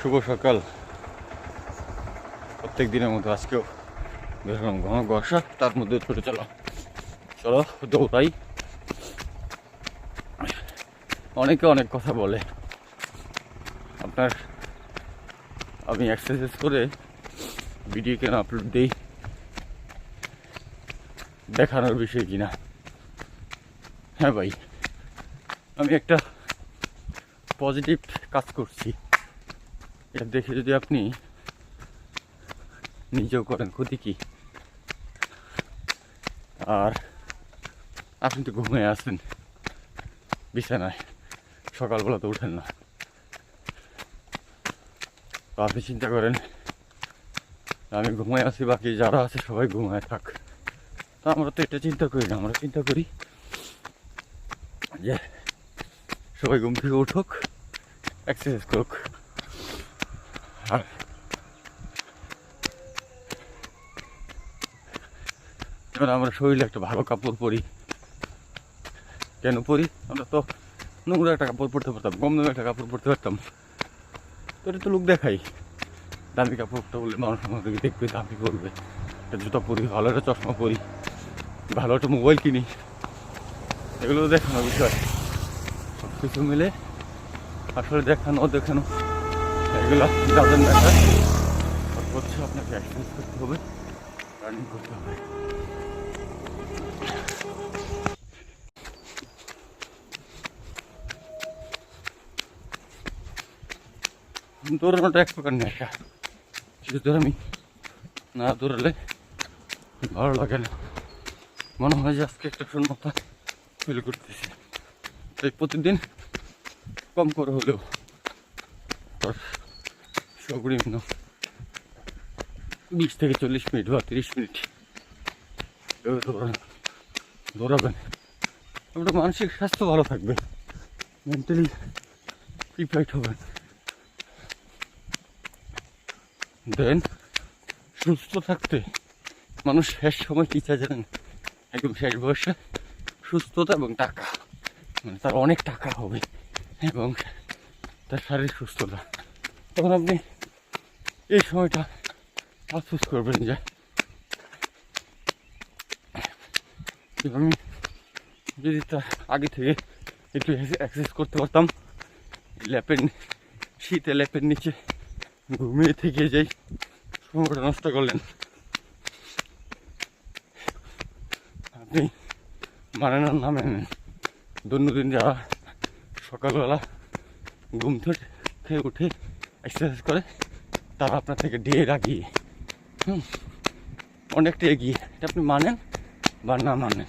শুভ সকাল। প্রত্যেক দিনের মতো আজকেও বেরোলাম ঘন বর্ষা তার মধ্যে ছুটে চলো। চলো, দৌড়াই। অনেকে অনেক কথা বলে। আপনার আমি এক্সারসাইজ করে ভিডিও কেন আপলোড দিই? দেখানোর বিষয় কিনা? হ্যাঁ ভাই, আমি একটা পজিটিভ কাজ করছি। এটা দেখে যদি আপনি নিজেও করেন, ক্ষতি কি? আর আপনি তো ঘুমিয়ে আসেন বিছানায়। সকালবেলা তো উঠেন না। আপনি চিন্তা করেন, আমি ঘুমায় আছি, বাকি যারা আছে সবাই ঘুমায় থাক। তো আমরা তো এটা চিন্তা করি না, আমরা চিন্তা করি যে সবাই ঘুম থেকে উঠুক এক্সারসাইজ করুক। এবার আমরা শরীরে একটা ভালো কাপড় পরি। কেন পরি? আমরা তো নোংরা একটা কাপড় পরতে পারতাম কম দামে একটা কাপড় পরতে পারতাম। তো এটা তো লোক দেখাই। দামি কাপড়টা বললে মানুষ আমাদেরকে দেখবে, দামি বলবে একটা জুতা পরি, ভালো একটা চশমা পরি, ভালো একটা মোবাইল কিনি। এগুলো তো দেখানোর বিষয়। সব কিছু মিলে আসলে দেখানো দেখানো। এগুলো যাদের দেখা। হচ্ছে আপনাকে এক্সারসাইজ করতে হবে। রানিং করতে হবে। এক প্রকার নেশা। শুধু আমি না দৌড়ালে ভালো লাগে না। মনে হয় যে আজকে একটা শূন্যতা ফিল করতেছি। তাই প্রতিদিন কম করে হলেও সর্বনিম্ন বিশ থেকে চল্লিশ মিনিট বা তিরিশ মিনিট। দৌড়াবেন। আপনার মানসিক স্বাস্থ্য ভালো থাকবে। মেন্টালি প্রিপেয়ার্ড হবেন। দেন সুস্থ থাকতে মানুষ শেষ সময় কী চায় জানেন? একদম শেষ বয়সে সুস্থতা এবং টাকা। মানে তার অনেক টাকা হবে এবং তার শারীরিক সুস্থতা। তখন আপনি এই সময়টা আফসোস করবেন যে আমি যদি তার আগে থেকে একটু এক্সারসাইজ করতে পারতাম ল্যাপের শীতে ল্যাপের নিচে ঘুমিয়ে থেকে যাই সময়টা নষ্ট করলেন। আপনি মানেন আর না দৈনন্দিন যারা সকালবেলা ঘুম থেকে উঠে এক্সারসাইজ করে তারা আপনার থেকে ঢের আগিয়ে হুম অনেকটা এগিয়ে। এটা আপনি মানেন বা না মানেন?